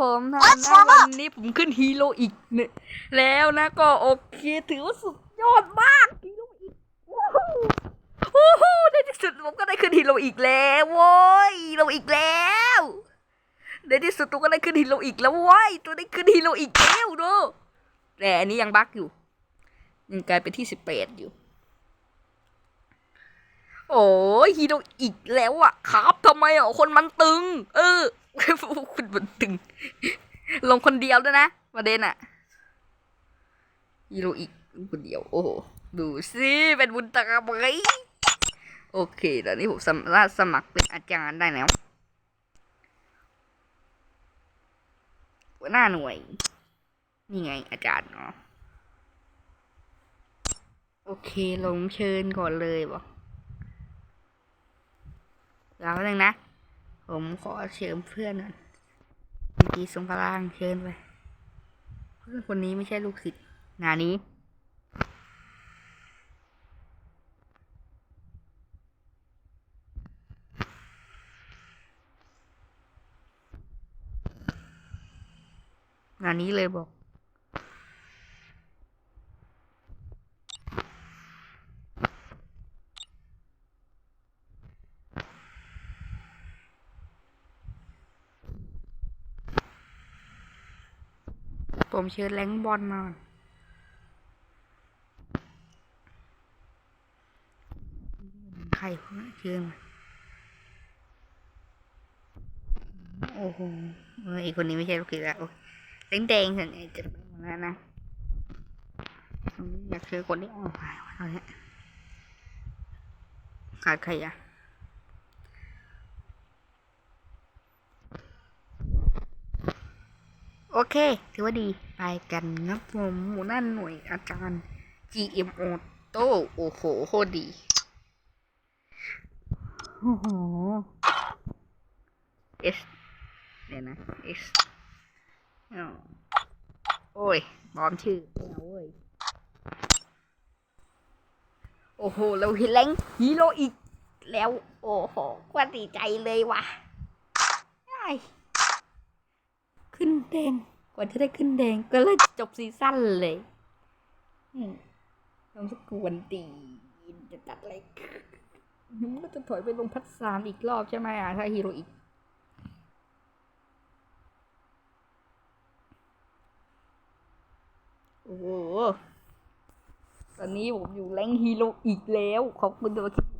ผมทำนะวันนี้ผมขึ้นฮีโร่อีกเนี่ยแล้วนะก็โอเคถือว่าสุดยอดมากฮีโร่อีกว้าววู้ฮู้ในที่สุดผมก็ได้ขึ้นฮีโร่อีกแล้วโว้ยฮีโร่อีกแล้วในที่สุดตัวก็ได้ขึ้นฮีโร่อีกแล้วเว้ยตัวได้ขึ้นฮีโร่อีกแล้วดูแต่อันนี้ยังบั๊กอยู่ยังกลายเป็นที่สิบแปดอยู่ โอ้ยฮีโร่อีกแล้วอะครับทำไมอะคนมันตึง เออคุณมันตึง ลงคนเดียวด้วยนะประเด็นอะฮีโรอีกคนเดียว โอ้โห ดูสิเป็นบุญตาไหมโอเคตอนนี้ผมสามารถสมัครเป็นอาจารย์ได้แล้วหัวหน้าหน่วย นี่ไงอาจารย์เนาะโอเค ลงเชิญก่อนเลยบอกแล้วนึงนะ ผมขอเชิญเพื่อนก่อนมีกีทรงพลังเชิญไปเพื่อนคนนี้ไม่ใช่ลูกศิษย์นานี้งานนี้เลยบอก ผมเชิญแรงบอลมาใครเชิญโอ้โหอีกคนนี้ไม่ใช่ลูกศิษย์ละแดงแดงๆสันไอจะไปหมดแล้วนะอยากเจอคนที่อ่อนไปวะตอนเนี้ยขาดใครอะ โอเค ถือว่าดี ไปกันนะผมหมู่นั่นหน่วยอาจารย์ GMO โตโอ้โห โคตรดี โอ้โห S เดี๋ยวนะ S อ๋อโอ้ยปลอมชื่อไม่เอาเว้ย โอ้โห เราเห็นแรงฮีโร่อีก แล้ว โอ้โหกว่าดีใจเลยว่ะได้ ขึ้นแดง กว่าจะได้ขึ้นแดง ก็เลยจบซีซั่นเลยอืมทำสกวนตีนจะตัดอะไรมันก็จะถอยไปลงพัดสามอีกรอบใช่ไหมอะ ถ้าฮีโร่อีกโอ้โห ตอนนี้ผมอยู่แรงฮีโร่อีกแล้ว ขอบคุณที่มาคิด